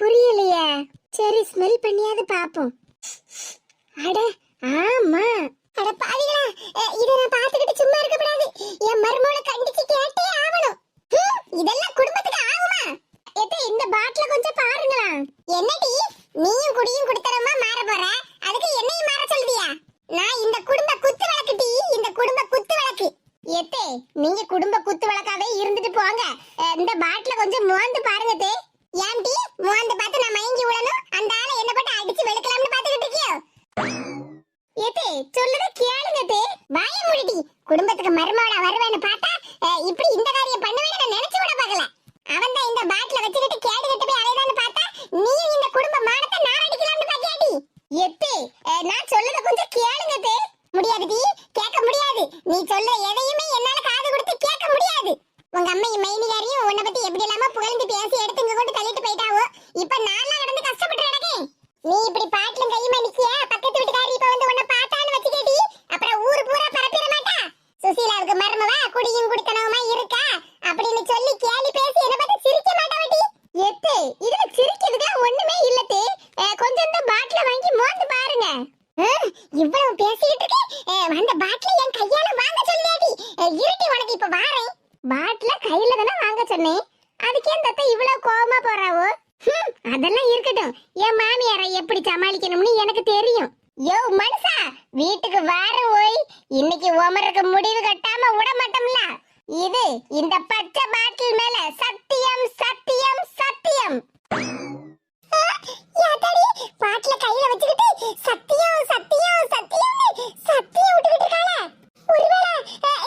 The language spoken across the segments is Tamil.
புரியலையே. சரி ஸ்மெல் பண்ணியாவது பாப்போம். அட ஆமா. அட பாவிகளா இத நான் பாத்துக்கிட்டு சும்மா இருக்க கூடாது என் மருமகளை கண்டிச்சு கேட்டே ஆகணும். இதெல்லாம் குடும்பத்துக்கு ஆகுமா? எத்தே இந்த பாட்டில கொஞ்சம் பாருங்களா என்னடி நீயும் குடியும் குடுத்தரமா மாற போற? அதுக்கு என்னையும் மாற சொல்றியா? நான் இந்த குடும்ப குத்து வழக்கு டீ இந்த குடும்ப குத்து விளக்கு எத்தே நீங்க குடும்ப குத்து விளக்காவே இருந்துட்டு போங்க. இந்த பாட்டில கொஞ்சம் மோந்து பாருங்க தே. ஏன்டி? மோந்து பார்த்து நான் மயங்கி விடணும் அந்த ஆளை என்ன போட்டு அடிச்சு வெளுக்கலாம்னு பாத்துக்கிட்டு இருக்கியோ? ஏத்தே சொல்லுத கேளுங்க தே. வாய மூடிடி. குடும்பத்துக்கு மருமகளா வருவேன்னு பார்த்தா இப்படி இந்த காரியம் பண்ணுவேன்னு நான் நினைச்சு கூட பார்க்கல. அவன் தான் இந்த பாட்டில வச்சுக்கிட்டு கேடு கட்டு போய் அலையதான்னு பார்த்தா நீ இந்த குடும்ப மானத்தை நாரடிக்கலாம்னு பாக்கியாடி எத்தே எப்பே நான் சொல்லுத கொஞ்சம் கேளுங்க தே. முடியாதுடி கேட்க முடியாது. நீ சொல்லு எதையுமே என்னால காது கொடுத்து கேட்க முடியாது உங்க அம்மையும் மைனிகாரியும் உன்னை பத்தி எப்படி இல்லாம புகழ்ந்து பேசி எடுத்து இங்க கொண்டு தள்ளிட்டு போயிட்டாவோ இப்ப நான்லாம் கடந்து கஷ்டப்பட்டு கிடக்கேன் நீ இப்படி பாட்டிலும் கையுமா நிக்கிய பக்கத்து வீட்டுக்காரி இப்ப வந்து உன்னை பார்த்தான்னு வச்சுக்கேடி அப்புறம் ஊரு பூரா பரப்பிட மாட்டா சுசீலாவுக்கு மருமவ குடியும் குடித்தனவுமா இருக்கா அப்படின்னு சொல்லி கேலி பேசி என்ன பார்த்து சிரிக்க மாட்டாவடி எத்து இதுல சிரிக்கிறதுக்கு ஒண்ணுமே இல்லத்தே கொஞ்சம் இந்த பாட்டில வாங்கி மோந்து பாருங்க அஹ், இவ்வளவு பேசிக்கிட்டு இருக்கே அஹ், அந்த பாட்டில என் கையால வாங்க சொல்லியாடி இருட்டி உனக்கு இப்ப வாரேன் பாட்டில கையில தானே வாங்க சொன்னேன் அதுக்கே இந்த அத்தை இவ்வளவு கோவமா போறாவோ ஹம், அதெல்லாம் இருக்கட்டும் என் மாமியாரை எப்படி சமாளிக்கணும்னு எனக்கு தெரியும் யோ மனுஷா வீட்டுக்கு ஓய் இன்னைக்கு உமருக்கு முடிவு கட்டாம விட மாட்டோம்ல? இது இந்த பச்சை பாட்டில் மேல சத்தியம் சத்தியம் சத்தியம். பாட்டில கையில வச்சுக்கிட்டு சத்தியம் சத்தியம் சத்தியம் சத்தியம் விட்டுக்கிட்டு இருக்காள. ஒருவேளை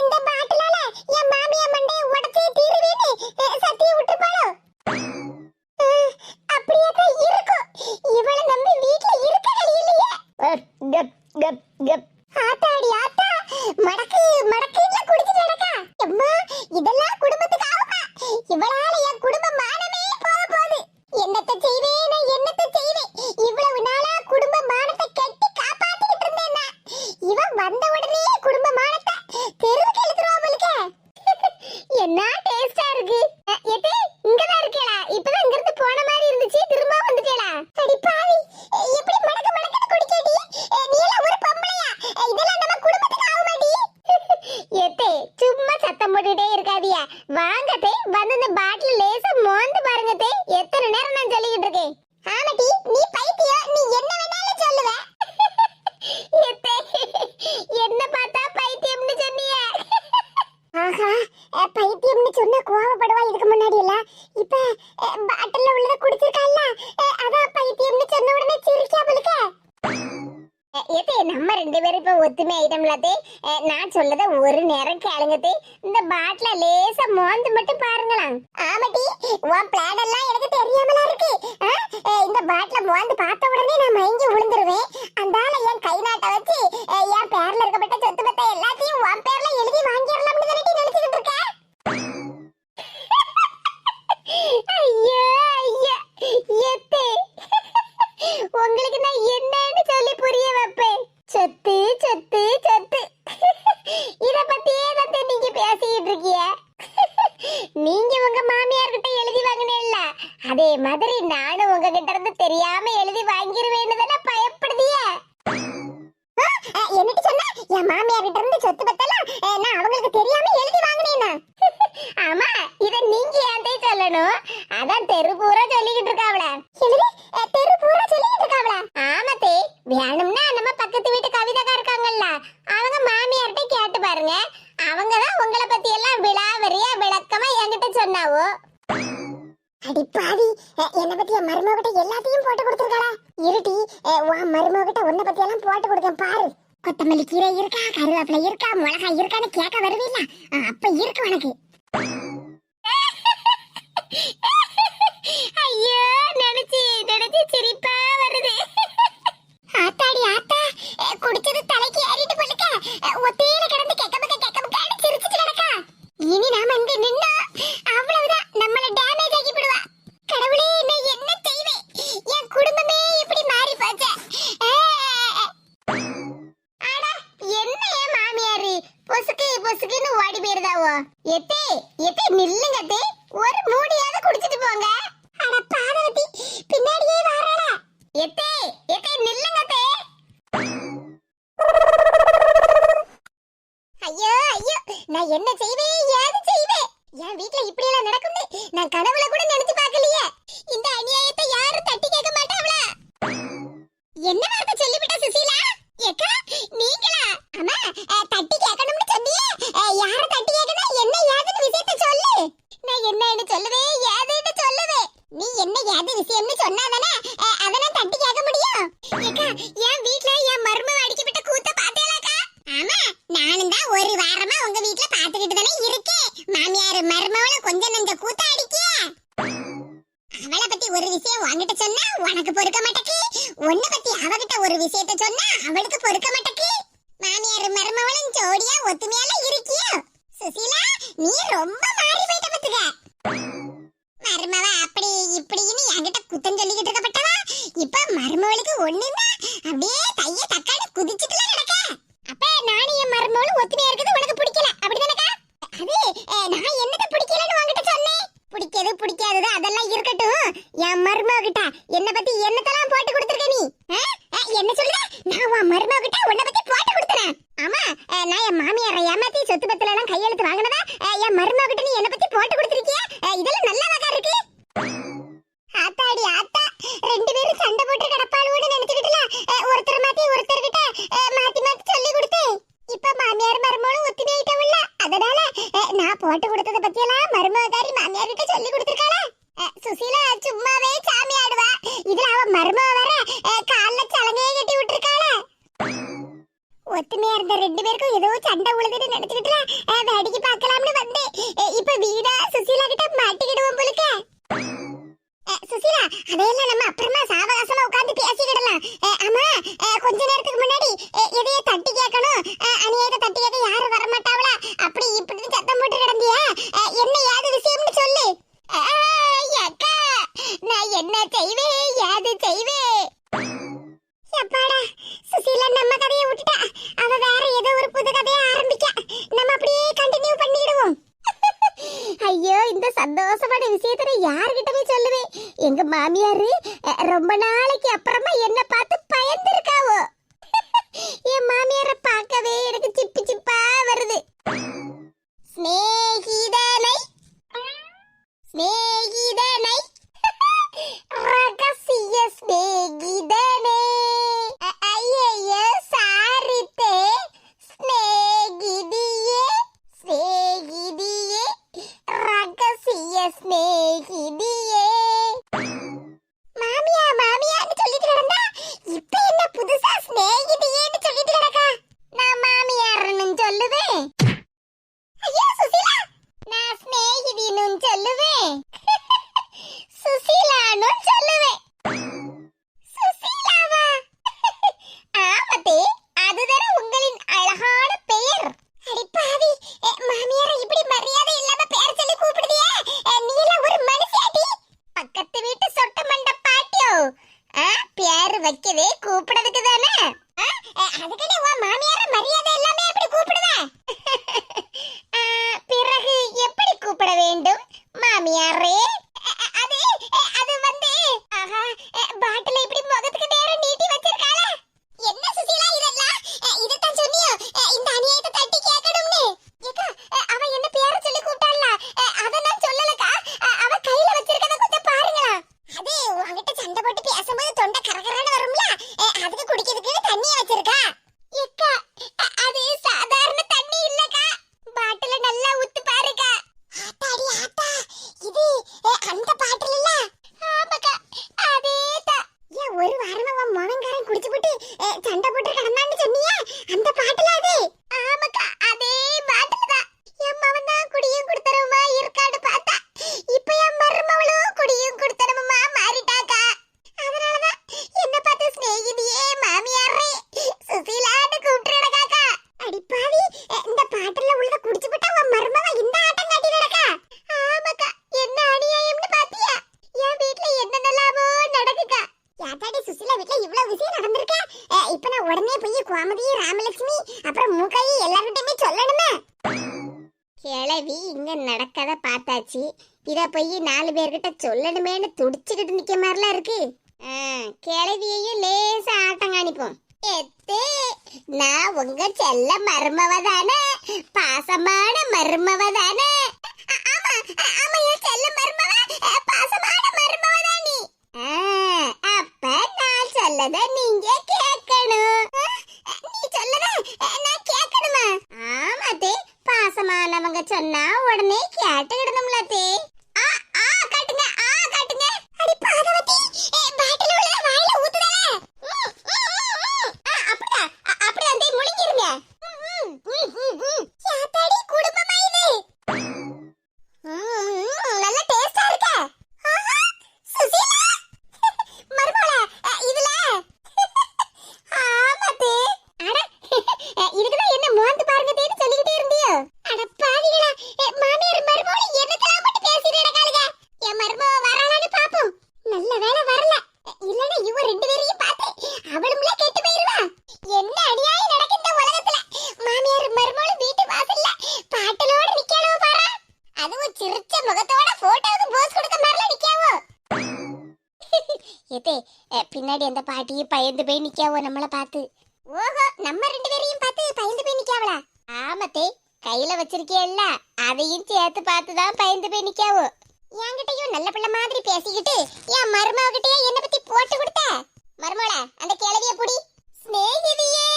இந்த பாட்டிலால என் மாமியா மண்டைய உடைச்சே தீருவேன்னு சத்தியம் விட்டுருப்பாளோ? அஹ், அப்படியே தான் இருக்கும். இவளை நம்பி வீட்டுல இருக்க இல்லையே. கப் கப் கப். ஆத்தாடி ஆத்தா மடக்கு மடக்குல குடிச்சிட்டு நடக்கா. அம்மா இதெல்லாம் குடும்பத்துக்கு ஆகுமா? இவளால என் குடும்ப மானமே போக போகுது. என்னத்த செய்வேன் என்னத்த செய்வேன் இவ்வளவு நாளா குடும்ப மானத்தை கட்டி காப்பாத்திட்டு இருந்தேன் நான். இவன் வந்த உடனே குடும்ப மானத்தை தெருவுக்கு இழுத்துருவா போலுக்க என்ன டேஸ்டா இருக்கு அஹ், எத்தே இங்கதான் இருக்கேளா இப்பதான் இங்க இருந்து போன மாதிரி இருந்துச்சு திரும்ப வந்துட்டேளா அடி பாவி அஹ், எப்படி மடக்க மடக்க குடிக்கடி அஹ், நீ எல்லாம் ஒரு பொம்பளையா அஹ், இதெல்லாம் நம்ம குடும்பத்துக்கு ஆகுமாடி எத்தே சும்மா சத்தம் போட்டுட்டே இருக்காதியா வாங்க தே வந்து இந்த பாட்டில் லேசா மோந்து பாருங்க தே எத்தனை நேரம் நான் சொல்லிக்கிட்டு இருக்கேன் ஆமாடி நீ பைத்தியம் நீ என்ன வேணாலும் சொல்லுவ எத்தே என்ன பார்த்தா பைத்தியம்னு சொன்னியே ஆஹா அஹ், பைத்தியம்னு சொன்னா கோவப்படுவா இதுக்கு முன்னாடி இல்ல இப்ப அஹ், பாட்டில்ல உள்ளத குடிச்சிருக்கால அஹ், அதான் பைத்தியம்னு சொன்ன உடனே சிரிக்கா பலுக்க ஏத்தே நம்ம ரெண்டு பேரும் இப்ப ஒத்துமை ஐட்டம்லாத்தே நான் சொல்லத ஒரு நேரம் கேளுங்கத்தே இந்த பாட்டில லேசா மோந்து மட்டும் பாருங்களாம் பாட்டி உன் பிளான் எல்லாம் எனக்கு தெரியாமலா இருக்கு. இந்த பாட்டில மோந்து பார்த்த உடனே நான் மயங்கி விழுந்துருவேன் அந்தால என் கை நாட்டை வச்சு அஹ், என் பேர்ல இருக்கப்பட்ட சொத்து பத்த எல்லாத்தையும் உன் பேர்ல எழுதி வாங்கிடலாம்னு தானே நினைச்சுக்கிட்டு இருக்க ஐயோ ஐயா எத்தே உங்களுக்கு நான் என்னன்னு சொல்லி புரிய வைப்பேன் சொத்து சொத்து சொத்து இத பத்தியே தான் நீங்க பேசிக்கிட்டு இருக்கீங்க நீங்க உங்க மாமியார் கிட்ட எழுதி வாங்கினேல்ல அதே மாதிரி நானும் உங்ககிட்ட இருந்து தெரியாம எழுதி வாங்கிருவேன்னு தானே பயப்படுதியே என்னட்டு சொன்ன என் மாமியார் கிட்ட இருந்து சொத்து பத்தலாம் நான் அவங்களுக்கு தெரியாம எழுதி வாங்கினேனா ஆமா இத நீங்க ஏன்டே சொல்லணும் அதான் தெரு பூரா சொல்லிக்கிட்டு இருக்காவல எழுதி தெரு பூரா சொல்லிக்கிட்டு இருக்காவல ஆமாத்தே வேணும்னா நம்ம பக்கத்து வீட்டு கவிதக்கா இருக்காங்கல்ல அவங்க மாமியார்ட்ட கேட்டு பாருங்க அவங்க தான் உங்களை பத்தி எல்லாம் விளாவரியா விளக்கமா என்கிட்ட சொன்னாவோ அடி பாவி என்ன பத்தி என் மருமகிட்ட எல்லாத்தையும் போட்டு கொடுத்துருக்காளா இருட்டி உன் மருமகிட்ட உன்னை பத்தி எல்லாம் போட்டு கொடுக்க பாரு கொத்தமல்லி கீரை இருக்கா கருவேப்பிலை இருக்கா மிளகாய் இருக்கான்னு கேட்க வருவீல்ல ஆ, அப்ப இருக்கு உனக்கு ஐயோ நினைச்சு நினைச்சு சிரிப்பா வருது ஆத்தாடி ஆத்தா அஹ், குடிச்சது தலைக்கு ஏறிட்டு போட்டுக்க ஒத்தையில கிடந்து கெக்கமக்க கெக்கமக்கான்னு சிரிச்சிட்டு கிடக்கா இனி நாம இங்க நின்னா அவ்வளவுதான் நம்மள டேமேஜ் ஆக்கி விடுவா கடவுளே நான் என்ன செய்வேன் என் குடும்பமே இப்படி மாறி போச்சு அஹ். அட, என்ன ஏன் மாமியாரு பொசுக்கு பொசுக்குன்னு ஓடி போயிருதாவோ எத்தே எத்தே நில்லுங்க தே. ஒரு மூடியாவது நானும் தான் ஒரு வாரமா உங்க வீட்ல பாத்துக்கிட்டு தானே இருக்கேன் மாமியார் மருமவள கொஞ்ச நஞ்ச கூத்த அடிக்கிய? அவளை பத்தி ஒரு விஷயம் உன்கிட்ட சொன்னா உனக்கு பொறுக்க மாட்டேக்கு. உன்னை பத்தி அவகிட்ட ஒரு விஷயத்த சொன்னா அவளுக்கு பொறுக்க மாட்டேக்கு. மாமியார் மருமவளும் ஜோடியா ஒத்துமையால இருக்கியோ? சுசிலா நீ ரொம்ப மாறி போயிட்ட பத்துக்க. மருமவ அப்படி இப்படின்னு என்கிட்ட குத்தம் சொல்லிக்கிட்டு இருக்கப்பட்டவா? இப்ப மருமவளுக்கு ஒண்ணுமே அப்படியே தைய தக்காளி குதிச்சுட்டுல நடக்க அப்ப நானும் என் மருமகளும் ஒத்துமையா இருக்குது உனக்கு பிடிக்கல. அப்படிதானக்கா? அது நான் என்னது பிடிக்கலன்னு உங்ககிட்ட சொன்னேன்? பிடிக்கிறது பிடிக்காதது அதெல்லாம் இருக்கட்டும். என் மருமகிட்ட என்ன பத்தி என்னத்தெல்லாம் போட்டு கொடுத்துருக்க நீ? என்ன சொல்ற நான் உன் மருமகிட்ட உன்னை பத்தி போட்டு கொடுத்துறேன். ஆமா நான் என் மாமியாரை ஏமாத்தி சொத்து பத்துல எல்லாம் கையெழுத்து வாங்கினதா? என் மருமகிட்ட நீ என்ன பத்தி போட்டு கொடுத்துருக்கிய? என்ன செய்வே? ஏது செய்வே? எப்பாடா? சுசீலா நம்ம கதையை விட்டுட்டா. அவ வேற ஏதோ ஒரு புது கதையை ஆரம்பிக்க. நம்ம அப்படியே கண்டினியூ பண்ணிடுவோம். ஐயோ இந்த சந்தோஷமான விஷயத்தை யார்கிட்ட போய் சொல்லுவேன் எங்க மாமியாரு ரொம்ப நாளைக்கு அப்புறமா என்ன போச்சு. இதை போய் நாலு பேர்கிட்ட சொல்லணுமேன்னு துடிச்சுக்கிட்டு நிற்க மாதிரிலாம் இருக்கு. கிளவியையும் லேசா ஆட்டம் காணிப்போம். எத்தே நான் உங்க செல்ல மருமவ தானே. பாசமான மருமவ தானே. ஆமா ஆமா என் செல்ல மருமவ. பாசமான மருமவ தானே அப்ப நான் சொல்லத நீங்க கேட்கணும் நீ சொல்லத நான் கேட்கணுமா ஆமா பாசமானவங்க சொன்னா உடனே கேட்டுக்கிடணும்ல தே ஆ ஆ காட்டுங்க ஆ காட்டுங்க அடி பாதவதி பாட்டில் உள்ள வாயில ஊத்துதே ம், ம், ம், ம். ஆ, அப்படியா அ- அப்படியா தே முழுங்கிருங்க ம், ம், ம், ம். சாத்தாடி குடும்பமா இது ம், ம், நல்ல டேஸ்டா இருக்கே ஆஹா, சுசீலா மருமகளா அ, இதுல ஆமாத்தே அட இதுக்குதான் என்ன மோந்து பாருங்க தேடி சொல்லிக்கிட்டே இருந்தியோ அட பாவிகளா எ, மாமியார் மருமகள் என்னத்தெல்லாம் மட்டும் பேசிட்டு நடக்காளுங்க என் மருமக வராளான்னு பாப்போம் நல்ல வேளை வரல அ, இல்லனா இவ ரெண்டு பேரையும் பார்த்து அவளும்ல கெட்டு போயிருவா என்ன அநியாயம் நடக்கு இந்த உலகத்துல மாமியார் மருமகள் வீட்டு வாசல்ல பாட்டலோட நிக்காளோ பாரா அதுவும் சிரிச்ச முகத்தோட போட்டோவுக்கு போஸ் கொடுக்க மாதிரில நிக்காவோ ஏத்தே பின்னாடி அந்த பாட்டியும் பயந்து போய் நிக்காவோ நம்மள பார்த்து. ஓஹோ நம்ம ரெண்டு பேரையும் பார்த்து பயந்து போய் நிக்காவளா? ஆமத்தே கையில வச்சிருக்கியல்ல அதையும் சேர்த்து பார்த்து தான் பயந்து போய் நிக்காவோ? என்கிட்டயும் நல்ல பிள்ளை மாதிரி பேசிக்கிட்டு என் மருமகிட்டயே என்ன பத்தி போட்டு கொடுத்த? மருமகள அந்த கிளவிய புடி. ஸ்நேகிதியே!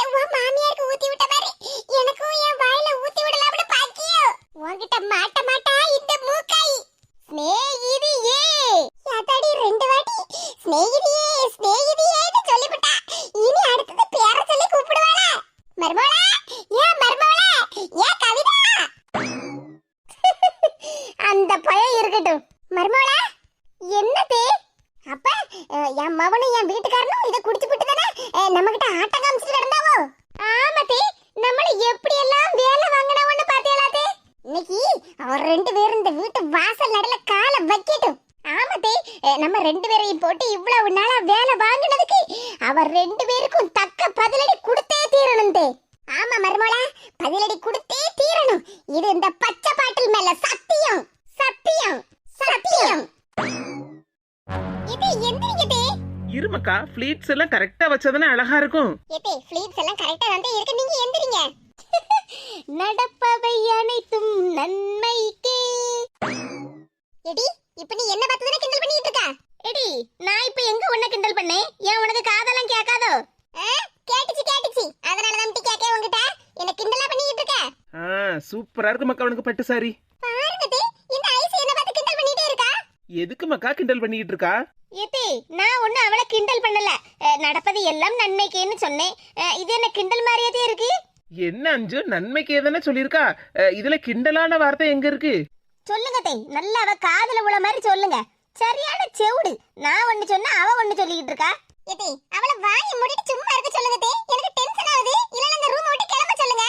உனக்கு மாமியாருக்கு ஊத்தி விட்ட மாதிரி எனக்கும் என் வாயில ஊத்தி விடலாம்னு பாக்கியோ? உன்கிட்ட மாட்ட மாட்டா ஸ்நேகிதியே. யாத்தாடி ரெண்டு வாட்டி ஸ்நேகிதியே ஸ்நேகிதியேன்னு சொல்லிவிட்டா. இனி அடுத்தது பேர சொல்லி கூப்பிடுவாளா? மர்மோளா ஏன் மர்மோளா ஏன் கவிதா? அந்த பயம் இருக்கட்டும். மர்மோளா என்னதே? அப்ப என் மவனும் என் வீட்டுக்காரனும் இதை குடிச்சு விட்டு தானே நம்ம கிட்ட ஆட்டம் காமிச்சிட்டு கிடந்தாவோ ஆமாத்தே நம்மள எப்படி எல்லாம் வேலை இன்னைக்கு அவர் ரெண்டு பேரும் இந்த வீட்டு வாசல் நடுல காலை வைக்கட்டும். ஆமாத்தே நம்ம ரெண்டு பேரையும் போட்டு இவ்வளவு நாளா வேலை வாங்கினதுக்கு அவர் ரெண்டு பேருக்கும் தக்க பதிலடி கொடுத்தே தீரணும் தே. ஆமா மருமோளா பதிலடி கொடுத்தே தீரணும். இது இந்த பச்சை பாட்டில் மேல சத்தியம். சத்தியம். சத்தியம். இது எந்திரிக்கதே இருமக்கா ஃபிளீட்ஸ் எல்லாம் கரெக்டா வச்சாதானே அழகா இருக்கும். ஏத்தே ஃபிளீட்ஸ் எல்லாம் கரெக்டா வந்து இருக்கு நீங்க எந்திரிங்க? நடப்பவை அனைத்தும் நன்மைக்கே. எடி இப்ப நீ என்ன பார்த்து தானே கிண்டல் பண்ணிட்டு இருக்க? எடி நான் இப்ப எங்க உன்னை கிண்டல் பண்ணேன்? ஏன் உனக்கு காதெல்லாம் கேட்காதோ? கேட்டுச்சு கேட்டுச்சு. அதனால தான் டி கேட்க உன்கிட்ட. என்ன கிண்டலா பண்ணிட்டு இருக்க? ஆ சூப்பரா இருக்கு மக்கா உனக்கு பட்டு சாரி பாருங்க தே, இந்த ஐஸ் என்ன பார்த்து கிண்டல் பண்ணிட்டே இருக்கா? எதுக்கு மக்கா கிண்டல் பண்ணிட்டு இருக்கா? ஏத்தே நான் ஒண்ணு அவளை கிண்டல் பண்ணல. நடப்பது எல்லாம் நன்மைக்கேன்னு சொன்னேன். இது என்ன கிண்டல் மாதிரியே இருக்கு? என்ன அஞ்சு? நன்மைக்கு எதனா சொல்லியிருக்கா? இதுல கிண்டலான வார்த்தை எங்க இருக்கு? சொல்லுங்க தே. நல்லா அவ காதுல உள்ள மாதிரி சொல்லுங்க. சரியான செவுடு. நான் ஒண்ணு சொன்னா அவ ஒண்ணு சொல்லிக்கிட்டு இருக்கா? ஏதே அவள வாயை மூடிட்டு சும்மா இருக்க சொல்லுங்க தே. எனக்கு டென்ஷன் ஆகுது. இல்ல அந்த ரூம் விட்டு கிளம்ப சொல்லுங்க.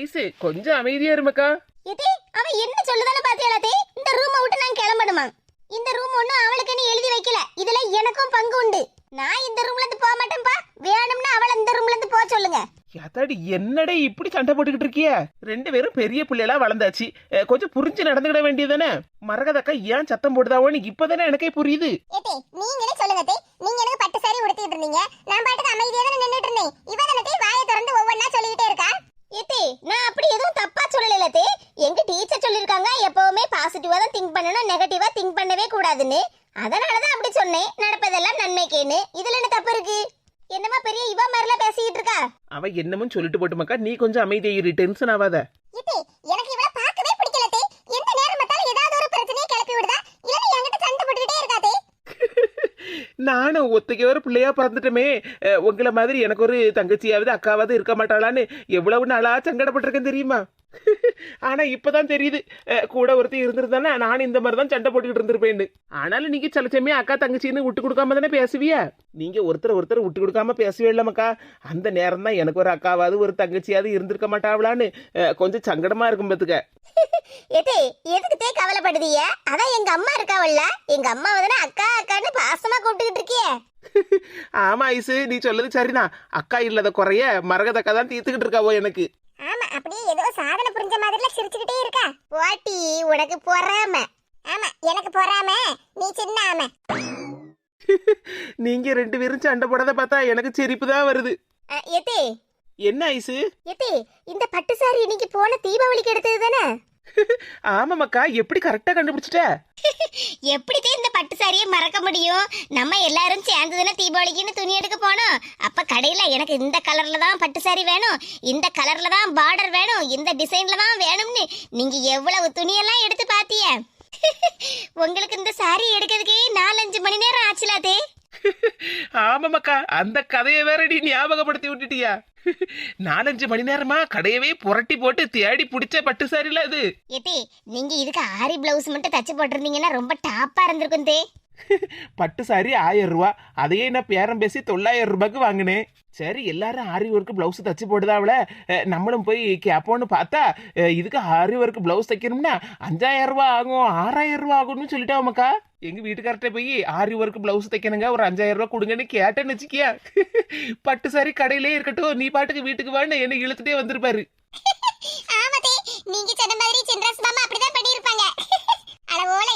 ஐசு கொஞ்சம் அமைதியா இருமக்கா ஏதே அவ என்ன சொல்லுதானே பாத்தியாளா தே? இந்த ரூமை விட்டு நான் கிளம்பணுமா? இந்த ரூம் ஒண்ணும் அவளுக்குன்னு எழுதி வைக்கல. இதுல எனக்கும் பங்கு உண்டு. நான் இந்த ரூம்ல இருந்து போக மாட்டேன்பா. வேணும்னா அவள இந்த ரூம்ல இருந்து போக சொல்லுங்க. யாத்தாடி என்னடே இப்படி சண்டை போட்டுக்கிட்டு இருக்கிய? ரெண்டு பேரும் பெரிய பிள்ளைகளா வளர்ந்தாச்சு. கொஞ்சம் புரிஞ்சு நடந்துக்கிட வேண்டியதானே மரகதக்கா ஏன் சத்தம் போடுதாவோன்னு இப்பதானே எனக்கே புரியுது. நீங்களே சொல்லுங்க நீங்க எனக்கு பட்டு சாரி உடுத்திட்டு இருந்தீங்க? நான் பாட்டுக்கு அமைதியா தானே நின்னுட்டு இருந்தேன். இவ தானே தே வாயை திறந்து ஒவ்வொன்னா சொல்லிட்டே இருக்கா? ஏத்தே நான் அப்படி எதுவும் தப்பா சொல்லல தே எங்க டீச்சர் சொல்லிருக்காங்க எப்பவுமே பாசிட்டிவா தான் திங்க் பண்ணணும் நெகட்டிவா திங்க் பண்ணவே கூடாதுன்னு. அதனால தான் அப்படி சொன்னேன். நடப்பதெல்லாம் நன்மைக்கேன்னு. இதுல என்ன தப்பு இருக்கு? என்னமா பெரிய இவ மாதிரிலாம் பேசிட்டு இருக்கா? அவ என்னமும் சொல்லிட்டு போட்டு மக்கா நீ கொஞ்சம் அமைதியா இரு டென்ஷன் ஆகாத ஏத்தே எனக்கு இவள பார்க்கவே பிடிக்கல தே எந்த நேரம் பார்த்தாலும் ஏதாவது ஒரு பிரச்சனையை கிளப்பி விடுதா? இல்ல என்கிட்ட சண்டை போட்டுக்கிட்டே இருக்கா நானும் ஒத்தைக்கு ஒரு பிள்ளையா பிறந்துட்டோமே. உங்களை மாதிரி எனக்கு ஒரு தங்கச்சியாவது அக்காவது இருக்க மாட்டாளான்னு எவ்வளவு நாளா சங்கடப்பட்டிருக்கேன் தெரியுமா? ஆனா இப்பதான் தெரியுது. கூட ஒருத்தி இருந்திருந்தானே நானும் இந்த மாதிரி தான் சண்டை போட்டுக்கிட்டு இருந்திருப்பேன்னு. ஆனாலும் நீங்க சில சமயம் அக்கா தங்கச்சின்னு விட்டு கொடுக்காம தானே பேசுவிய? நீங்க ஒருத்தர் ஒருத்தர் விட்டு கொடுக்காம பேசவே இல்லமக்கா அந்த நேரம் தான் எனக்கு ஒரு அக்காவாவது ஒரு தங்கச்சியாவது இருந்திருக்க மாட்டாவளான்னு அஹ், கொஞ்சம் சங்கடமா இருக்கும் பத்துக்க. ஏதே எதுக்கு தே கவலைப்படுதீங்க? அதான் எங்க அம்மா இருக்காவல்ல. எங்க அம்மா வந்து அக்கா அக்கான்னு பாசமா கூப்பிட்டுக்கிட்டு இருக்கியே. ஆமா ஐசு நீ சொல்லது சரிதான். அக்கா இல்லாத குறைய மரகதக்கா தான் தீர்த்துக்கிட்டு இருக்காவோ எனக்கு. ஆமா அப்படியே ஏதோ சாதனை புரிஞ்ச மாதிரில சிரிச்சுக்கிட்டே இருக்கா. போட்டி உனக்கு பொறாம. ஆமா எனக்கு பொறாம. நீ சின்ன ஆம. நீங்க ரெண்டு பேரும் சண்டை போடாத பார்த்தா எனக்கு சிரிப்பு தான் வருது. எத்தே? என்ன ஐசு? எத்தே இந்த பட்டு சாரி இன்னைக்கு போன தீபாவளிக்கு எடுத்தது தானே? ஆமாமாக்கா எப்படி கரெக்டா கண்டுபிடிச்சிட்ட? எப்படித்தான் இந்த பட்டு சாரியை மறக்க முடியும். நம்ம எல்லாரும் சேர்ந்து தானே தீபாவளிக்குன்னு துணி எடுக்க போனோம். அப்ப கடையில எனக்கு இந்த கலர்ல தான் பட்டு சாரி வேணும். இந்த கலர்ல தான் பார்டர் வேணும். இந்த டிசைன்ல தான் வேணும்னு. நீங்க எவ்வளவு துணியெல்லாம் எடுத்து பாத்திய? உங்களுக்கு இந்த சாரி எடுக்கிறதுக்கே நாலஞ்சு மணி நேரம் ஆச்சுலாதே ஆமாமாக்கா அந்த கதையை வேற நீ ஞாபகப்படுத்தி விட்டுட்டியா? நாலஞ்சு மணி நேரமா கடையவே புரட்டி போட்டு தேடி பிடிச்ச பட்டு சாரில அது. எத்தி நீங்க இதுக்கு ஆரி பிளவுஸ் மட்டும் தச்சு போட்டிருந்தீங்கன்னா ரொம்ப டாப்பா இருந்திருக்கும் தே. பட்டு சாரி ஆயிரம் ரூபா. அதையே நான் பேரம் பேசி தொள்ளாயிரம் ரூபாய்க்கு வாங்கினேன். சரி எல்லாரும் ஆரி ஒர்க்கு பிளவுஸ் தச்சு போடுதாவல நம்மளும் போய் கேட்போன்னு பார்த்தா இதுக்கு ஆரி ஒர்க்கு பிளவுஸ் தைக்கணும்னா அஞ்சாயிரம் ரூபா ஆகும் ஆறாயிரம் ரூபா ஆகும்னு சொல்லிட்டாமக்கா எங்க வீட்டுக்கார்ட்ட போய் ஆரி ஒர்க்கு பிளவுஸ் தைக்கணுங்க ஒரு அஞ்சாயிரம் ரூபா கொடுங்கன்னு கேட்டேன்னு வச்சுக்கியா? பட்டு சாரி கடையிலே இருக்கட்டும் நீ பாட்டுக்கு வீட்டுக்கு வான்னு என்னை இழுத்துட்டே வந்திருப்பாரு. நீங்க சொன்ன மாதிரி சின்ராஸ் மாமா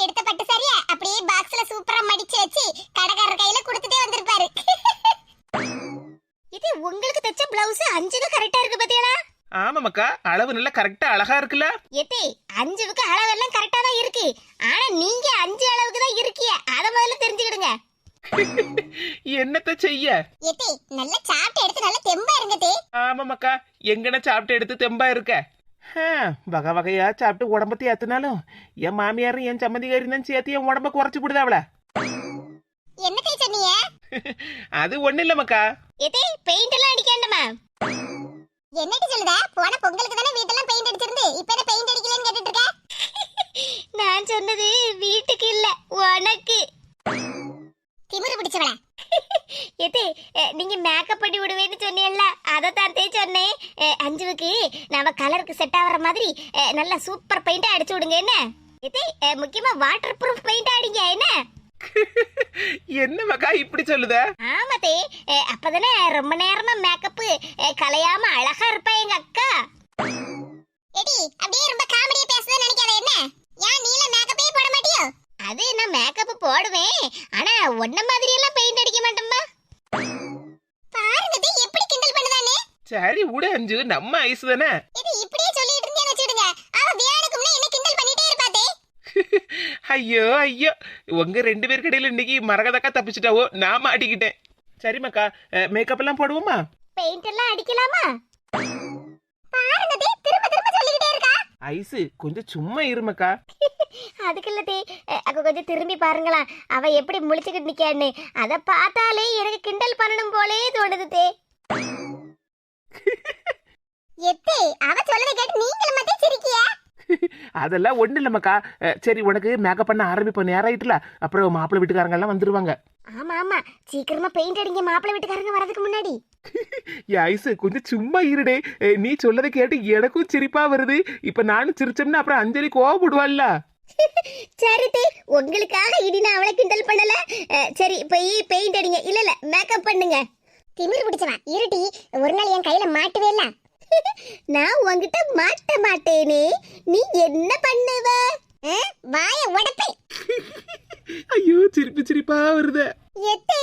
எடுத்த பட்டு சாரிய? அப்படியே பாக்ஸ்ல சூப்பரா மடிச்சு வச்சு கடைக்காரர் கையில கொடுத்துட்டே வந்திருப்பாரு. இது உங்களுக்கு தைச்ச பிளவுஸ் அஞ்சுக்கு கரெக்டா இருக்கு பாத்தீங்களா ஆமாமக்கா அளவு நல்லா கரெக்டா அழகா இருக்குல்ல? எத்தே அஞ்சுக்கு அளவெல்லாம் கரெக்டா தான் இருக்கு. ஆனா நீங்க அஞ்சு அளவுக்கு தான் இருக்கிய. அத முதல்ல தெரிஞ்சுக்கிடுங்க. என்னத்த செய்ய? எத்தே நல்ல சாப்பிட்டு எடுத்து நல்ல தெம்பா இருங்க தே. ஆமாமாக்கா எங்கன சாப்பிட்டு எடுத்து தெம்பா இருக்க? வகை வகையா சாப்பிட்டு உடம்ப தேத்துனாலும் என் மாமியாரும் என் சம்மந்திகாரி தான் சேர்த்து என் உடம்ப குறைச்சு விடுதாவல என்ன தே சொன்னீங்க அது ஒண்ணு இல்லம்மாக்கா எதே பெயிண்ட் எல்லாம் அடிக்காண்டமா என்னடி சொல்லுத போன பொங்கலுக்கு தானே வீட்டெல்லாம் பெயிண்ட் அடிச்சிருந்து இப்ப என்ன பெயிண்ட் அடிக்கலன்னு கேட்டுட்டு இருக்க நான் சொன்னது வீட்டுக்கு இல்ல உனக்கு திமிரு பிடிச்சவள எதே நீங்க மேக்கப் பண்ணி விடுவேன்னு சொன்னீங்கல்ல அதை தான் தே சொன்னேன். அஞ்சுவுக்கு நம்ம கலருக்கு செட் ஆகுற மாதிரி நல்லா சூப்பர் பெயிண்ட் அடிச்சு விடுங்க என்ன? எதே முக்கியமா வாட்டர் ப்ரூஃப் பெயிண்ட் அடிங்க என்ன? என்னமாக்கா இப்படி சொல்லுத? ஆமாத்தே அஹ் அப்பதானே ரொம்ப நேரமா மேக்கப் கலையாம அழகா இருப்பா எங்க அக்கா. எடி அப்படியே ரொம்ப காமெடியா பேசுறத நினைக்காத என்ன? ஏன் நீல மேக்கப்பே போட மாட்டியோ? அது நான் மேக்கப் போடுவேன் ஆனா ஒன்ன மாதிரி எல்லாம் பெயிண்ட் அடிக்க மாட்டேன்பா. பாருங்க எப்படி கிண்டல் பண்ணுதானே சரி விடு அஞ்சு. நம்ம ஐஸ் தானே. இது இப்படியே சொல்லிட்டு இருந்தேன்னு வச்சுடுங்க அவ வியானுக்கு முன்ன என்ன கிண்டல் பண்ணிட்டே இருப்பாத்தே. ஐயோ ஐயோ. உங்க ரெண்டு பேர் கடையில இன்னைக்கு மரகதக்கா தப்பிச்சிட்டாவோ? நான் மாட்டிக்கிட்டேன். சரிம்மாக்கா மேக்கப் எல்லாம் போடுவோமா? பெயிண்ட் எல்லாம் அடிக்கலாமா? பாருங்க திரும்ப திரும்ப சொல்லிக்கிட்டே இருக்கா. ஐஸ் கொஞ்சம் சும்மா இருமக்கா அதுக்கு இல்ல தே அங்க கொஞ்சம் திரும்பி பாருங்களா. அவ எப்படி முழிச்சுக்கிட்டு நிக்கான்னு. அத பார்த்தாலே எனக்கு கிண்டல் பண்ணணும் போலே தோணுது தே எத்தே அவ சொல்லதை கேட்டு நீங்களும் மட்டும் சிரிக்கிய? அதெல்லாம் ஒண்ணு இல்லம்மாக்கா. சரி உனக்கு மேக்கப் பண்ண ஆரம்பிப்போம். நேரம் ஆயிட்டுல அப்புறம் மாப்பிள்ளை வீட்டுக்காரங்க எல்லாம் வந்துருவாங்க. ஆமா ஆமா. சீக்கிரமா பெயிண்ட் அடிங்க மாப்பிள்ளை வீட்டுக்காரங்க வரதுக்கு முன்னாடி. ஏ ஐஸ் கொஞ்சம் சும்மா இருடே. நீ சொல்லதை கேட்டு எனக்கும் சிரிப்பா வருது. இப்ப நானும் சிரிச்சோம்னா அப்புறம் அஞ்சலி கோவப்படுவாள்ல. சரி தே உங்களுக்காக இனி நான் அவளை கிண்டல் பண்ணல. சரி போய் பெயிண்ட் அடிங்க. இல்ல இல்ல மேக்கப் பண்ணுங்க. திமிர் பிடிச்சவா? இருட்டி ஒரு நாள் என் கையில மாட்டவே இல்ல? நான் உன்கிட்ட மாட்ட மாட்டேனே. நீ என்ன பண்ணுவ? வாய உடப்பை. ஐயோ சிரிப்பு சிரிப்பா வருது. எத்தே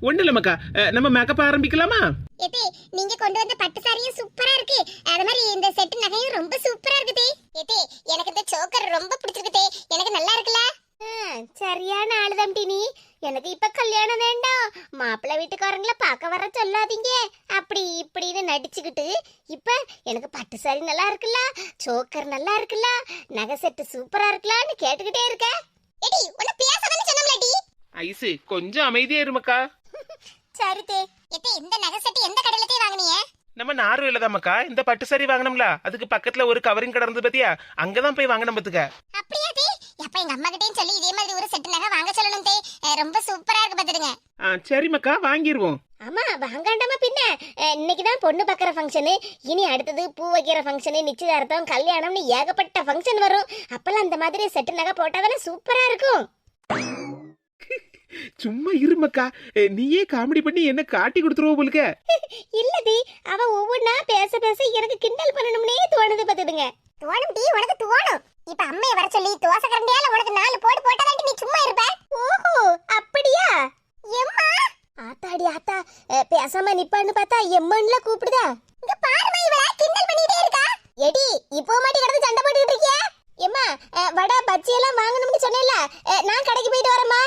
ஒண்ணு அஹ், நம்ம மேக்கப் ஆரம்பிக்கலாமா? எத்தே நீங்க கொண்டு வந்த பட்டு சாரியும் சூப்பரா இருக்கு. அது மாதிரி இந்த செட் நகையும் ரொம்ப சூப்பரா இருக்குது எத்தே எனக்கு இந்த சோக்கர் ரொம்ப பிடிச்சிருக்கு எனக்கு நல்லா இருக்குல்ல? சரியான ஆளுதம்டி நீ. எனக்கு இப்ப கல்யாணம் வேண்டாம். மாப்பிள்ளை வீட்டுக்காரங்கள பார்க்க வர சொல்லாதீங்க. அப்படி இப்படின்னு நடிச்சுக்கிட்டு இப்ப எனக்கு பட்டு சாரி நல்லா இருக்குல்ல? சோக்கர் நல்லா இருக்குல்ல? நகை செட்டு சூப்பரா இருக்கலாம்னு கேட்டுக்கிட்டே இருக்க எடி உன்ன ஐஸ் கொஞ்சம் அமைதியா இருமக்கா. சரி தே எத்தே இந்த நகை செட்டு எந்த கடையில தே வாங்குனீங்க? நம்ம நார்வேல தான்க்கா இந்த பட்டு சாரி வாங்கினோம்ல அதுக்கு பக்கத்துல ஒரு கவரிங் கடை இருந்தது பத்தியா? அங்கதான் போய் வாங்கினோம் பத்துக்க. அப்படியா தே? எப்ப எங்க அம்மா கிட்டயும் சொல்லி இதே மாதிரி ஒரு செட்டு நகை வாங்க சொல்லணும் தே. ரொம்ப சூப்பரா இருக்கு பாத்துடுங்க ஆ சரிம்மாக்கா வாங்கிடுவோம் ஆமா வாங்காண்டாமா பின்ன? இன்னைக்கு தான் பொண்ணு பார்க்குற ஃபங்க்ஷனு இனி அடுத்தது பூ வைக்கிற ஃபங்க்ஷனு நிச்சயதார்த்தம் கல்யாணம்னு ஏகப்பட்ட ஃபங்க்ஷன் வரும். அப்பெல்லாம் அந்த மாதிரி செட்டு நகை போட்டா தானே சூப்பரா இருக்கும். சும்மா இருமக்கா. நீயே காமெடி பண்ணி என்ன காட்டி கொடுத்துருவோம் போலுக்க? இல்லடி அவ ஒவ்வொன்னா பேச பேச எனக்கு கிண்டல் பண்ணணும்னே தோணுது பாத்துடுங்க தோணும் டி உனக்கு தோணும். இப்ப அம்மைய வர சொல்லி தோசை கரண்டியால உனக்கு நாலு போடு போட்டதாண்டி நீ சும்மா இருப்ப? ஓஹோ அப்படியா? எம்மா? ஆத்தாடி ஆத்தா பேசாம நிப்பான்னு பார்த்தா எம்மன்ல கூப்பிடுதா? இங்க பாருமா இவள கிண்டல் பண்ணிட்டே இருக்கா. எடி இப்போ மாட்டி கிடந்து சண்டை போட்டுட்டு இருக்கியா? எம்மா வடை பஜ்ஜி எல்லாம் வாங்கணும்னு சொன்னேன்ல. நான் கடைக்கு போயிட்டு வரேம்மா.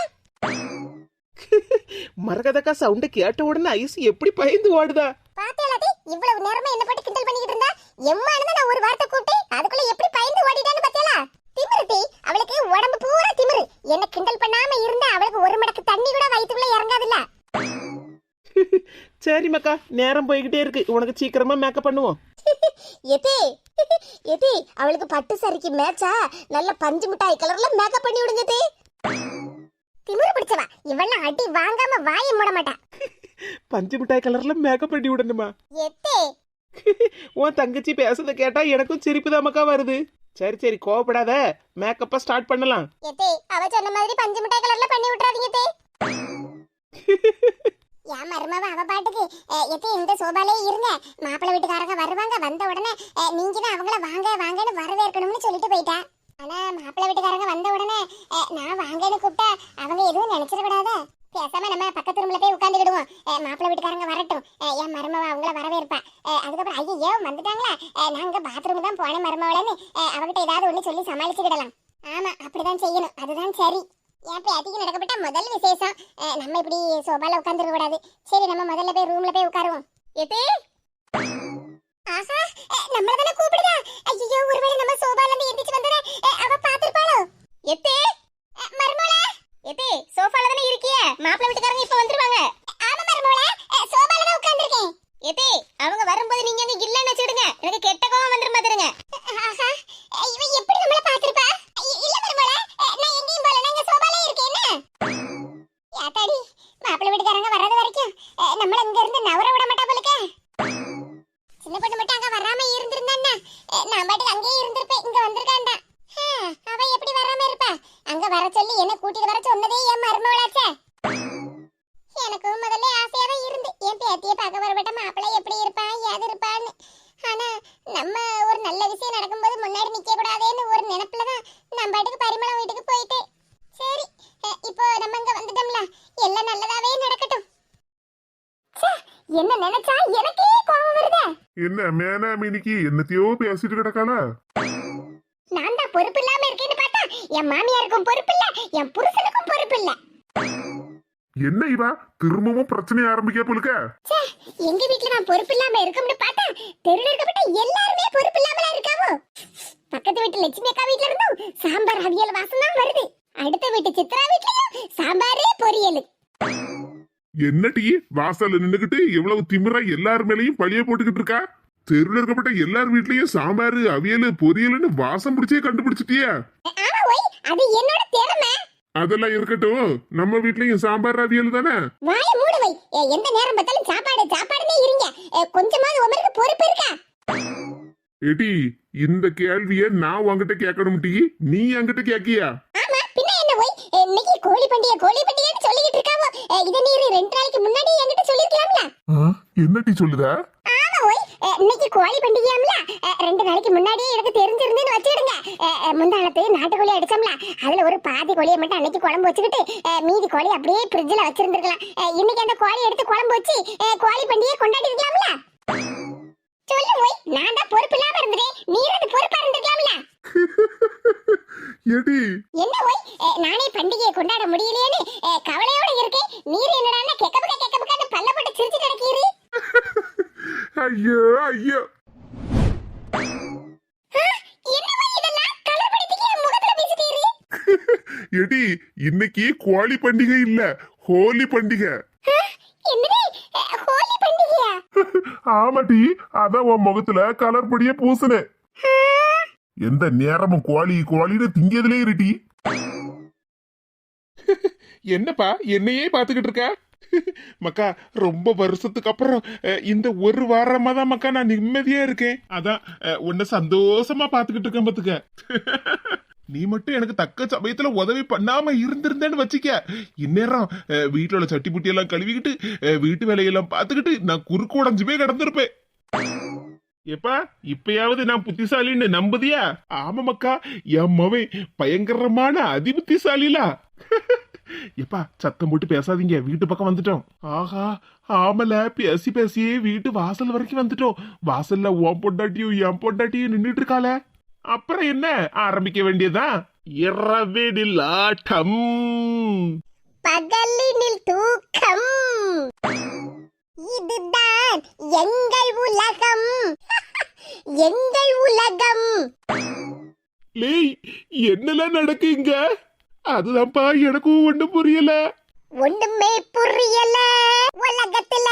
மரகதக்கா சவுண்ட கேட்ட உடனே ஐஸ் எப்படி பயந்து ஓடுதா? பாத்தியாலாடி இவ்வளவு நேரமா என்ன போட்டு கிண்டல் பண்ணிக்கிட்டு இருந்தா? எம்மானு நான் ஒரு வார்த்தை கூட்டி அதுக்குள்ள எப்படி பயந்து ஓடிட்டான்னு பாத்தியாலா? திமிருதி அவளுக்கு உடம்பு பூரா திமிரு. என்ன கிண்டல் பண்ணாம இருந்தா அவளுக்கு ஒரு மடக்கு தண்ணி கூட வயித்துக்குள்ள இறங்காதுல்ல? சரி மக்கா நேரம் போய்கிட்டே இருக்கு. உனக்கு சீக்கிரமா மேக்கப் பண்ணுவோம். எதே எதே அவளுக்கு பட்டு சரிக்கு மேட்சா நல்ல பஞ்சு மிட்டாய் கலர்ல மேக்கப் பண்ணி விடுங்க தே திமிரு பிடிச்சவா. இவெல்லாம் அடி வாங்காம வாயை மூட மாட்டா. பஞ்சு மிட்டாய் கலர்ல மேக்கப் பண்ணி விடணுமா? எத்தே. உன் தங்கச்சி பேசுறத கேட்டா எனக்கும் சிரிப்பு மக்கா வருது. சரி சரி கோவப்படாத. மேக்கப்ப ஸ்டார்ட் பண்ணலாம். எத்தே அவ சொன்ன மாதிரி பஞ்சு மிட்டாய் கலர்ல பண்ணி விட்டுறாதீங்க தே ஏன் மருமவ அவ பாட்டுக்கு எத்தே இந்த சோபாலே இருங்க. மாப்பிள்ளை வீட்டுக்காரங்க வருவாங்க வந்த உடனே நீங்க தான் அவங்கள வாங்க வாங்கன்னு வரவேற்கணும்னு சொல்லிட்டு போயிட்டா. ஆனா மாப்பிள்ளை வீட்டுக்காரங்க வந்த உடனே நான் வாங்கன்னு கூப்பிட்டா அவங்க எதுவும் நினைச்சிடக்கூடாத? பேசாம நம்ம பக்கத்து ரூம்ல போய் உட்காந்துக்கிடுவோம் மாப்பிள்ளை வீட்டுக்காரங்க வரட்டும். என் மருமவ அவங்கள வரவேற்பா. அதுக்கப்புறம் ஐயோ வந்துட்டாங்களா? நாங்க பாத்ரூம் தான் போனேன் மருமவளன்னு அவகிட்ட ஏதாவது ஒண்ணு சொல்லி சமாளிச்சுக்கிடலாம். ஆமா அப்படிதான் செய்யணும். அதுதான் சரி. என் பேத்திக்கு நடக்கப்பட்ட முதல் விசேஷம்? அஹ், நம்ம இப்படி சோபால உட்காந்துருக்க கூடாது. சரி நம்ம முதல்ல போய் ரூம்ல போய் உட்காருவோம். எதே? ஆஹா நம்மள தானே கூப்பிடுதா ஐயோ ஒருவேளை நம்ம சோபால இருந்து எந்திரிச்சு வந்ததே அஹ், அவ பாத்திருப்பாளோ எத்தே மர்மோள எத்தே சோஃபால தானே இருக்கியே மாப்பிள்ளை வீட்டுக்காரங்க இப்ப வந்துருவாங்க ஆமா மர்மோள சோபால தான் உட்கார்ந்திருக்கேன் எத்தே அவங்க வரும்போது நீங்க அங்க இல்லன்னு வச்சிடுங்க எனக்கு கெட்ட கோவம் வந்துரும் பாத்துருங்க ஆஹா இவ எப்படி நம்மள பாத்திருப்பா இல்ல மர்மோள நான் எங்கேயும் போல நான் இங்க சோபாலே இருக்கேன் யாத்தாடி மாப்பிள்ளை வீட்டுக்காரங்க வர்றது வரைக்கும் அஹ், நம்மள இங்க இருந்து நவர விட மாட்டா போலுக்க சின்ன பொண்ணு மட்டும் அங்க வராம இருந்திருந்தான்னா அஹ், நான் பாட்டுக்கு அங்கேயே இருந்திருப்பேன் இங்க வந்திருக்காண்டா ஹம், அவ எப்படி வராம இருப்பா அங்க வர சொல்லி என்ன கூட்டிட்டு வர சொன்னதே என் மருமவளாச்சே எனக்கும் முதல்ல ஆசையா தான் இருந்து என் பேத்திய பார்க்க வரப்பட்ட மாப்பிள்ளை எப்படி இருப்பான் ஏது இருப்பான்னு ஆனா நம்ம ஒரு நல்ல விஷயம் நடக்கும்போது முன்னாடி நிக்க கூடாதேன்னு ஒரு நினைப்புல தான் நான் பாட்டுக்கு பரிமளம் வீட்டுக்கு போயிட்டேன் சரி இப்போ நம்ம இங்க வந்துட்டோம்ல. எல்லாம் நல்லதாவே நடக்கட்டும். என்ன நினைச்சா எனக்கே கோவம் வருதே. என்ன மேனா மினிக்கு என்னத்தையோ பேசிட்டு கிடக்காள? நான் தான் பொறுப்பு இல்லாம இருக்கேன்னு பார்த்தா என் மாமியாருக்கும் பொறுப்பு இல்ல என் புருஷனுக்கும் பொறுப்பு இல்ல. என்ன இவா? திரும்பவும் பிரச்சனை ஆரம்பிக்க போலுக்க? எங்க வீட்ல நான் பொறுப்பு இல்லாம இருக்கும்னு பார்த்தா தெருல இருக்கப்பட்ட எல்லாருமே பொறுப்பு இல்லாமல இருக்காவோ? பக்கத்து வீட்டு லட்சுமி அக்கா வீட்ல இருந்தும் சாம்பார் அவியல் வாசம் தான் வருது. அடுத்த வீட்டு சித்ரா வீட்லயும் சாம்பாரே பொரியல். என்ன டீ? வாசல்ல நின்னுகிட்டு எவ்வளவு திமிரா எல்லார் மேலயும் பழிய போட்டுக்கிட்டு இருக்கா? தெருவில் இருக்கப்பட்ட எல்லார் வீட்லயும் சாம்பார் அவியல் பொரியல்னு வாசம் பிடிச்சே கண்டுபிடிச்சிட்டியா. அது என்னோட திறமை. அதெல்லாம் இருக்கட்டும். நம்ம வீட்லயும் சாம்பார் அவியல் தானே? வாய மூடு வை எந்த நேரம் பார்த்தாலும் சாப்பாடு சாப்பாடுனே இருங்க. கொஞ்சமாவது உமருக்கு பொறுப்பு இருக்கா? ஏடி இந்த கேள்விய நான் உன்கிட்ட கேட்கணும் டீ. நீ என்கிட்ட கேக்கியா இன்னைக்கு கோழி பண்டிகை கோழி பண்டிகைன்னு சொல்லிக்கிட்டு இருக்காவோ? இத நீ ரெண்டு நாளைக்கு முன்னாடி என்கிட்ட சொல்லிருக்கலாம்ல என்ன டீ சொல்லுத? ஆமா ஏ, இன்னைக்கு கோழி பண்டிகையாம்ல. ரெண்டு நாளைக்கு முன்னாடியே எனக்கு தெரிஞ்சிருந்துன்னு வச்சிடுங்க முந்தானத்து நாட்டுக்கோழி அடிச்சோம்ல. அதுல ஒரு பாதி கோழியை மட்டும் அன்னைக்கு குழம்பு வச்சுக்கிட்டு மீதி கோழி அப்படியே ஃப்ரிட்ஜ்ல வச்சிருந்திருக்கலாம். இன்னைக்கு அந்த கோழி எடுத்து குழம்பு வச்சு கோழி பண்டிகை கொண்டாடி இருக்கலாம்ல சொல்லு ஒய் நான் தான் பொறுப்பு இல்லாம இருந்தேன் நீ வந்து பொறுப்பா இருந்திருக்கலாம்ல. ஏடி என்ன ஏ, நானே பண்டிகையை கொண்டாட முடியலையேன்னு கவலையோட இருக்கேன் நீர் என்னடான்னா கெக்கபுக்க கெக்கபுக்கான்னு பல்ல போட்டு சிரிச்சு கிடக்கீரு ஐயோ ஐயோ. எடி இன்னைக்கு கோழி பண்டிகை இல்ல ஹோலி பண்டிகை என்னது ஏ, ஹோலி பண்டிகையா ஆமாட்டி அதான் உன் முகத்துல கலர் பொடிய பூசுனேன் எந்த நேரமும் கோழி கோழின்னு திங்கிறதுலே இருட்டி என்னப்பா என்னையே பாத்துக்கிட்டு இருக்க? மக்கா ரொம்ப வருஷத்துக்கு அப்புறம் அஹ், இந்த ஒரு வாரமா தான் மக்கா நான் நிம்மதியா இருக்கேன். அதான் அஹ், உன்னை சந்தோஷமா பாத்துக்கிட்டு இருக்கேன் பாத்துக்க. நீ மட்டும் எனக்கு தக்க சமயத்துல உதவி பண்ணாம இருந்திருந்தேன்னு வச்சுக்க. இந்நேரம் வீட்டுல உள்ள சட்டி புட்டி எல்லாம் கழுவிக்கிட்டு வீட்டு வேலையெல்லாம் பார்த்துக்கிட்டு நான் குறுக்கு உடஞ்சுமே கிடந்திருப்பேன். எப்பா இப்பயாவது நான் புத்திசாலின்னு நம்புதியா? ஆமாமக்கா என் மவன் பயங்கரமான அதிபுத்திசாலிலா. எப்பா சத்தம் போட்டு பேசாதீங்க வீட்டு பக்கம் வந்துட்டோம். ஆஹா ஆமல பேசி பேசியே வீட்டு வாசல் வரைக்கும் வந்துட்டோம். வாசல்ல ஓம் பொண்டாட்டியும் என் பொண்டாட்டியும் நின்றுட்டு இருக்காளே. அப்புறம் என்ன ஆரம்பிக்க வேண்டியதா இரவினில் ஆட்டம். பகலினில் தூக்கம். இதுதான் எங்கள் உலகம். எங்கள் உலகம். லேய் என்னெல்லாம் நடக்குங்க? அதுதான்ப்பா எனக்கும் ஒண்ணும் புரியல. ஒண்ணுமே புரியல உலகத்துல.